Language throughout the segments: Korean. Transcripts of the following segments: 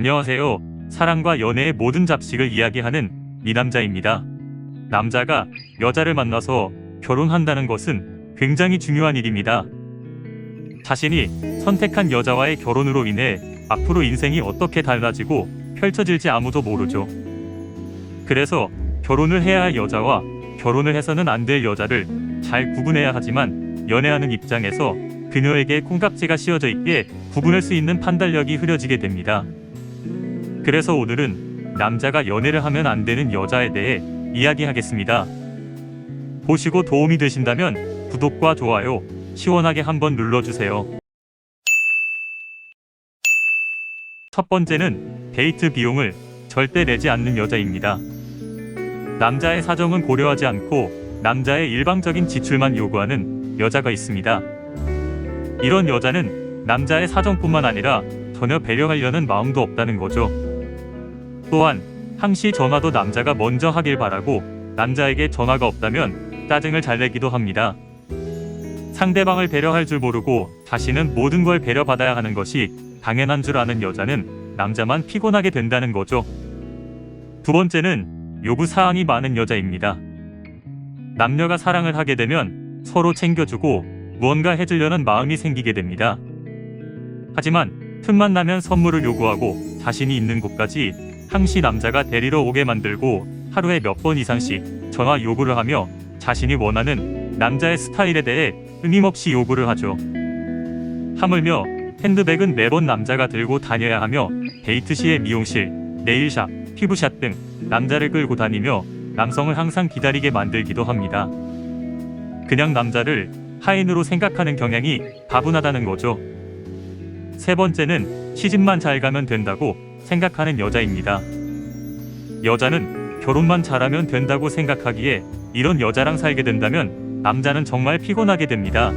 안녕하세요. 사랑과 연애의 모든 잡식을 이야기하는 미남자입니다. 남자가 여자를 만나서 결혼한다는 것은 굉장히 중요한 일입니다. 자신이 선택한 여자와의 결혼으로 인해 앞으로 인생이 어떻게 달라지고 펼쳐질지 아무도 모르죠. 그래서 결혼을 해야 할 여자와 결혼을 해서는 안 될 여자를 잘 구분해야 하지만 연애하는 입장에서 그녀에게 콩깍지가 씌워져 있기에 구분할 수 있는 판단력이 흐려지게 됩니다. 그래서 오늘은 남자가 연애를 하면 안 되는 여자에 대해 이야기하겠습니다. 보시고 도움이 되신다면 구독과 좋아요 시원하게 한번 눌러주세요. 첫 번째는 데이트 비용을 절대 내지 않는 여자입니다. 남자의 사정은 고려하지 않고 남자의 일방적인 지출만 요구하는 여자가 있습니다. 이런 여자는 남자의 사정뿐만 아니라 전혀 배려하려는 마음도 없다는 거죠. 또한 항시 전화도 남자가 먼저 하길 바라고 남자에게 전화가 없다면 짜증을 잘 내기도 합니다. 상대방을 배려할 줄 모르고 자신은 모든 걸 배려받아야 하는 것이 당연한 줄 아는 여자는 남자만 피곤하게 된다는 거죠. 두 번째는 요구 사항이 많은 여자입니다. 남녀가 사랑을 하게 되면 서로 챙겨주고 무언가 해주려는 마음이 생기게 됩니다. 하지만 틈만 나면 선물을 요구하고 자신이 있는 곳까지 항시 남자가 데리러 오게 만들고 하루에 몇 번 이상씩 전화 요구를 하며 자신이 원하는 남자의 스타일에 대해 끊임없이 요구를 하죠. 하물며 핸드백은 매번 남자가 들고 다녀야 하며 데이트 시에 미용실, 네일샵, 피부샵 등 남자를 끌고 다니며 남성을 항상 기다리게 만들기도 합니다. 그냥 남자를 하인으로 생각하는 경향이 다분하다는 거죠. 세 번째는 시집만 잘 가면 된다고 생각하는 여자입니다. 여자는 결혼만 잘하면 된다고 생각하기에 이런 여자랑 살게 된다면 남자는 정말 피곤하게 됩니다.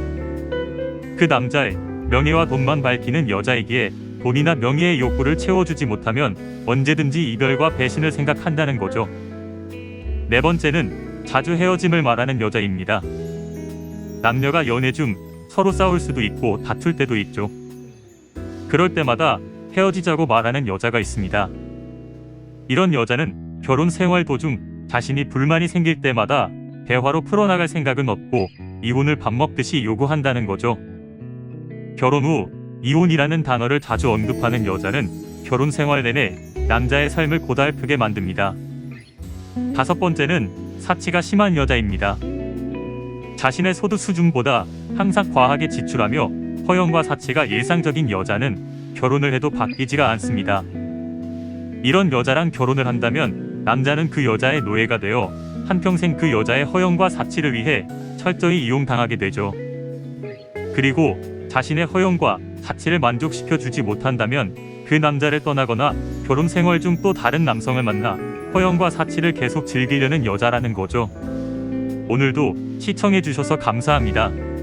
그 남자의 명예와 돈만 밝히는 여자이기에 돈이나 명예의 욕구를 채워주지 못하면 언제든지 이별과 배신을 생각한다는 거죠. 네 번째는 자주 헤어짐을 말하는 여자입니다. 남녀가 연애 중 서로 싸울 수도 있고 다툴 때도 있죠. 그럴 때마다 헤어지자고 말하는 여자가 있습니다. 이런 여자는 결혼 생활 도중 자신이 불만이 생길 때마다 대화로 풀어나갈 생각은 없고 이혼을 밥 먹듯이 요구한다는 거죠. 결혼 후 이혼이라는 단어를 자주 언급하는 여자는 결혼 생활 내내 남자의 삶을 고달프게 만듭니다. 다섯 번째는 사치가 심한 여자입니다. 자신의 소득 수준보다 항상 과하게 지출하며 허영과 사치가 일상적인 여자는 결혼을 해도 바뀌지가 않습니다. 이런 여자랑 결혼을 한다면 남자는 그 여자의 노예가 되어 한평생 그 여자의 허영과 사치를 위해 철저히 이용당하게 되죠. 그리고 자신의 허영과 사치를 만족시켜 주지 못한다면 그 남자를 떠나거나 결혼 생활 중 또 다른 남성을 만나 허영과 사치를 계속 즐기려는 여자라는 거죠. 오늘도 시청해 주셔서 감사합니다.